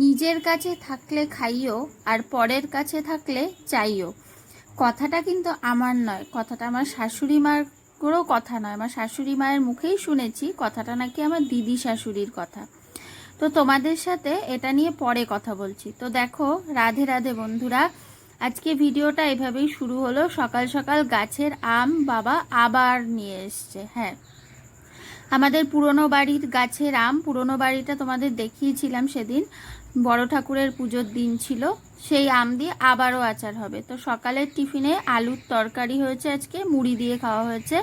নিজের কাছে থাকলে খাইও আর পরের কাছে থাকলে চাইও। কথাটা কিন্তু আমার নয়, কথাটা আমার শাশুড়ি মার কোনো কথা নয়। আমার শাশুড়ি মায়ের মুখেই শুনেছি, কথাটা নাকি আমার দিদি শাশুড়ির কথা। তো তোমাদের সাথে এটা নিয়ে পরে কথা বলছি। তো দেখো, রাধে রাধে বন্ধুরা, আজকে ভিডিওটা এভাবেই শুরু হলো। সকাল সকাল গাছের আম বাবা আবার নিয়ে এসছে হ্যাঁ। আমাদের পুরনো বাড়ির গাছের আম পুরনো বাড়িটা তোমাদের দেখিয়েছিলাম সেদিন। বড় ঠাকুরের পুজোর দিন ছিল, সেই আম দিয়ে আবারও আচার হবে। তো সকালের টিফিনে আলুর তরকারি হয়েছে আজকে, মুড়ি দিয়ে খাওয়া হয়েছে।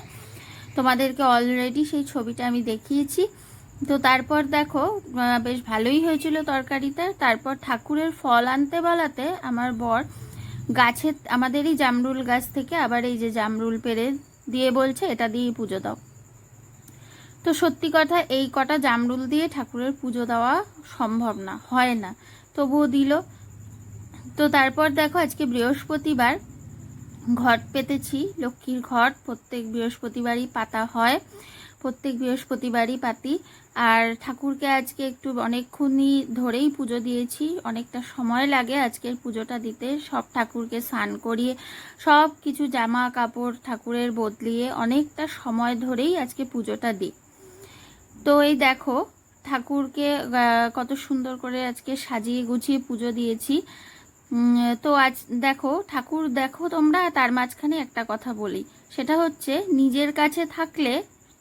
তোমাদেরকে অলরেডি সেই ছবিটা আমি দেখিয়েছি। তো তারপর দেখো বেশ ভালোই হয়েছিল তরকারিটা। তারপর ঠাকুরের ফল আনতে বলাতে আমার বর গাছের আমাদেরই জামরুল গাছ থেকে আবার এই যে জামরুল পেরে দিয়ে বলছে, এটা দিয়েই পুজো দাও। তো সত্যি কথা, এই কটা জামরুল দিয়ে ঠাকুরের পুজো দেওয়া সম্ভব না, হয় না। তবুও দিল। তো তারপর দেখো, আজকে বৃহস্পতিবার ঘট পেতেছি, লক্ষ্মীর ঘট। প্রত্যেক বৃহস্পতিবারই পাতা হয়, প্রত্যেক বৃহস্পতিবারই পাতি। আর ঠাকুরকে আজকে একটু অনেকক্ষণই ধরেই পুজো দিয়েছি। অনেকটা সময় লাগে আজকের পুজোটা দিতে। সব ঠাকুরকে স্নান করিয়ে সব কিছু জামা কাপড় ঠাকুরের বদলিয়ে অনেকটা সময় ধরেই আজকে পুজোটা দিই। তো এই দেখো, ঠাকুরকে কত সুন্দর করে আজকে সাজিয়ে গুছিয়ে পুজো দিয়েছি। তো আজ দেখো, ঠাকুর দেখো তোমরা, তার মাঝখানে একটা কথা বলি। সেটা হচ্ছে, নিজের কাছে থাকলে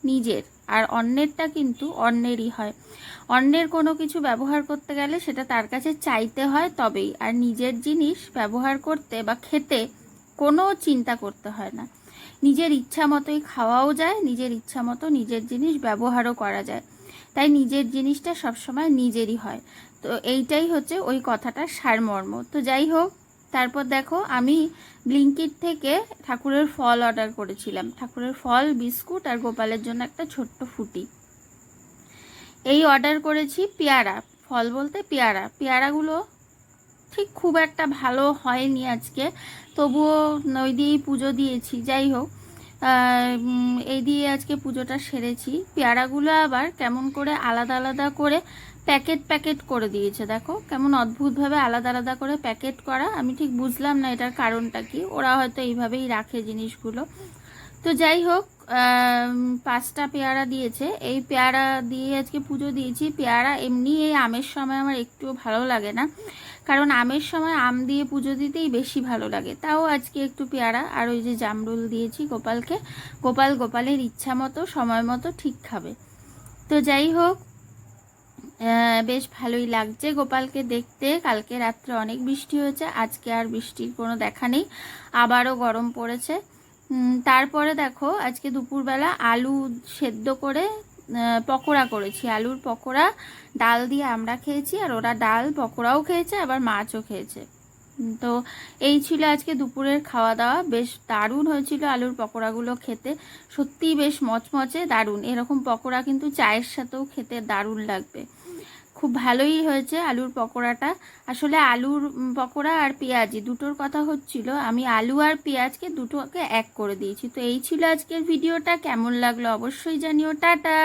নিজের, আর অন্যেরটা কিন্তু অন্যেরই হয়। অন্যের কোনো কিছু ব্যবহার করতে গেলে সেটা তার কাছে চাইতে হয় তবেই, আর নিজের জিনিস ব্যবহার করতে বা খেতে কোনো চিন্তা করতে হয় না। নিজের ইচ্ছা মতোই খাওয়াও যায়, নিজের ইচ্ছা মতো নিজের জিনিস ব্যবহারও করা যায়। তাই নিজের জিনিসটা সবসময় নিজেরই হয়। তো এইটাই হচ্ছে ওই কথাটার সারমর্ম। তো যাই হোক, তারপর দেখো আমি ব্লিঙ্কিট থেকে ঠাকুরের ফল অর্ডার করেছিলাম। ঠাকুরের ফল, বিস্কুট আর গোপালের জন্য একটা ছোট্ট ফুটি। এই অর্ডার করেছি পেয়ারা, ফল বলতে পেয়ারা। পেয়ারাগুলো ঠিক খুব একটা ভালো হয়নি আজকে, তবুও ওই দিয়েই পুজো দিয়েছি, যাই হোক। এই দিয়ে আজকে পুজোটা সেরেছি। পেয়ারাগুলো আবার কেমন করে আলাদা আলাদা করে প্যাকেট প্যাকেট করে দিয়েছে, দেখো। কেমন অদ্ভুতভাবে আলাদা আলাদা করে প্যাকেট করা। আমি ঠিক বুঝলাম না এটার কারণটা কি। ওরা হয়তো এইভাবেই রাখে জিনিসগুলো। তো যাই হোক পাঁচটা পেয়ারা দিয়েছে। এই পেয়ারা দিয়ে আজকে পুজো দিয়েছি। পেয়ারা এমনি এই আমের সময় আমার একটুও ভালো লাগে না। কারণ আমের সময় আম দিয়ে পুজো দিতেই বেশি ভালো লাগে। তাও আজকে একটু পেয়ারা আর ওই যে জামরুল দিয়েছি গোপালকে। গোপাল গোপালের ইচ্ছা মতো, সময় মতো ঠিক খাবে। তো যাই হোক বেশ ভালোই লাগছে গোপালকে দেখতে। কালকে রাত্রে অনেক বৃষ্টি হয়েছে। আজকে আর বৃষ্টির কোনো দেখা নেই। আবারও গরম পড়েছে। তারপরে দেখো, আজকে দুপুরবেলা আলু সেদ্ধ করে পকোড়া করেছি। আলুর পকোড়া, ডাল দিয়ে আমরা খেয়েছি, আর ওরা ডাল, পকোড়াও খেয়েছে, আবার মাছও খেয়েছে। তো এই ছিল আজকে দুপুরের খাওয়া দাওয়া বেশ দারুণ হয়েছিল আলুর পকোড়াগুলো খেতে। সত্যিই বেশ মচমচে, দারুণ। এরকম পকোড়া কিন্তু চায়ের সাথেও খেতে দারুণ লাগবে। খুব ভালোই হয়েছে আলুর পকোড়াটা। আসলে আলুর পকোড়া আর পেঁয়াজি দুটোর কথা হচ্ছিল, আমি আলু আর পেঁয়াজকে দুটোকে এক করে দিয়েছি। তো এই ছিল আজকের ভিডিওটা, কেমন লাগল অবশ্যই জানিও, টাটা!